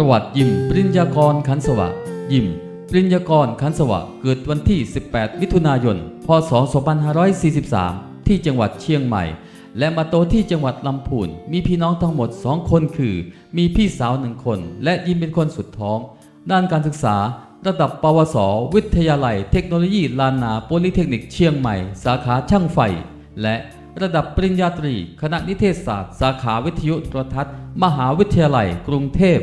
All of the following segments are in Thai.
ประวัติยิมปริญญากรขันสวะ ยิมปริญญากรขันสวะ เกิดวันที่ 18 มิถุนายน พศ 2543 ที่จังหวัดเชียงใหม่ และมาโตที่จังหวัดลำพูน มีพี่น้องทั้งหมด 2 คนคือ มีพี่สาวหนึ่งคน และยิมเป็นคนสุดท้อง ด้านการศึกษา ระดับปวส วิทยาลัย เทคโนโลยีลานนาโพลิเทคนิคเชียงใหม่ สาขาช่างไฟ และระดับปริญญาตรี คณะนิเทศศาสตร์ สาขาวิทยุโทรทัศน์ มหาวิทยาลัย กรุงเทพ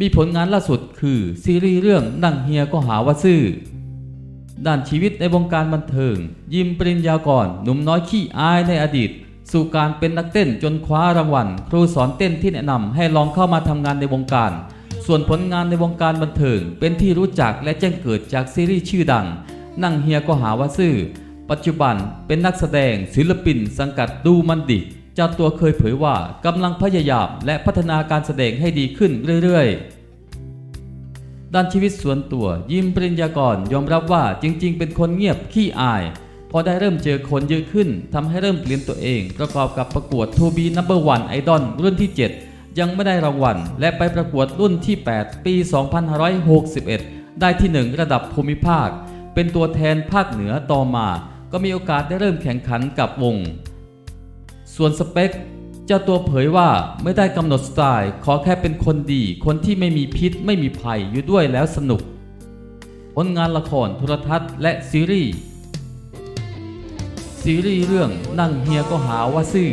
มีผลงานล่าสุดคือซีรีส์เรื่องนั่งเฮียก็หาว่าซื่อ ด้านชีวิตในวงการบันเทิง ยิมปริญญากรหนุ่มน้อยขี้อายในอดีต สู่การเป็นนักเต้นจนคว้ารางวัล ครูสอนเต้นที่แนะนำให้ลองเข้ามาทำงานในวงการ ส่วนผลงานในวงการบันเทิง เป็นที่รู้จักและแจ้งเกิดจากซีรีส์ชื่อดัง นั่งเฮียก็หาว่าซื่อ ปัจจุบันเป็นนักแสดงศิลปิน สังกัดดูมันดิ เจ้าตัวเคยเผยว่ากำลังพยายามและพัฒนาการแสดงให้ดีขึ้นเรื่อยๆ ด้านชีวิตส่วนตัวยิมปริญญากรยอมรับว่าจริง ๆ เป็นคนเงียบขี้อาย พอได้เริ่มเจอคนเยอะขึ้นทำให้เริ่มเปลี่ยนตัวเอง ประกอบกับประกวดทูบีนัมเบอร์วันไอดอลรุ่นที่ 7 ยังไม่ได้รางวัล และไปประกวดรุ่นที่ 8 ปี 2561 ได้ที่ 1 ระดับภูมิภาค เป็นตัวแทนภาคเหนือต่อมา ก็มีโอกาสได้เริ่มแข่งขันกับวง ส่วนสเปค เจ้าตัวเผยว่าไม่ได้กำหนดสไตล์ ขอแค่เป็นคนดี คนที่ไม่มีพิษไม่มีภัยอยู่ด้วยแล้วสนุก ผลงานละครโทรทัศน์และซีรีส์ซีรีส์เรื่องนั่งเฮียก็หาว่าซื่อ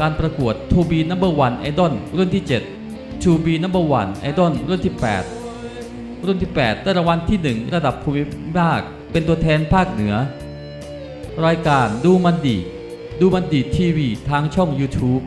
การประกวด To be number one idol รุ่นที่ 7 To be number one idol รุ่นที่ 8 รุ่นที่ 8 ได้รางวัลที่ 1 ระดับภูมิภาคเป็นตัวแทนภาคเหนือ รายการดูมันดี ดูบันดีทีวีทางช่อง YouTube